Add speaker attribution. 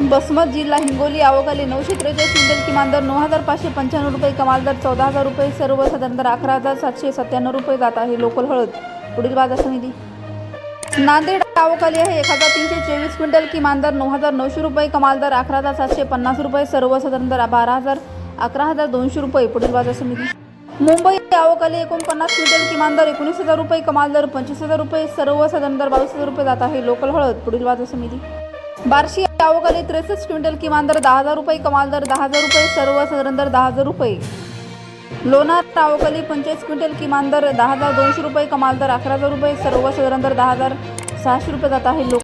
Speaker 1: बसमत जिल्हा हिंगोली आवकाली नऊशे त्रेचाळीस क्विंटल किमान दर नऊ हजार पाचशे पंच्याण्णव रुपये कमाल दर चौदा हजार रुपये. सर्वसाधारण दर अकरा हजार सातशे सत्त्याण्णव रुपये जात आहे लोकल हळद. पुढील बाजार समिती. नांदेड आवकाली आहे. एक हजार तीनशे चोवीस क्विंटल किमान दर नऊ हजार नऊशे रुपये कमाल दर अकरा हजार सातशे पन्नास रुपये. सर्वसाधारण दर बारा हजार अकरा हजार दोनशे रुपये. पुढील बाजार समिती. मुंबई आवकाली एकोणपन्नास क्विंटल किमान दर एकोणीस हजार रुपये कमाल दर पंचवीस हजार रुपये. सर्वसाधारण दर बावीस हजार रुपये जात आहे लोकल हळद. पुढील बाजार समिती. बार्शी आवकाली त्रेसष्ट क्विंटल किमान दर दहा हजार रुपये कमाल दर दहा हजार रुपये सर्वसाधारण दर दहा हजार रुपये. लोणार आवकाली पंचेचाळीस क्विंटल किमान दर दहा हजार दोनशे रुपये कमाल दर अकरा हजार रुपये सर्वसाधारण दर दहा हजार सहाशे रुपये जात आहे लोक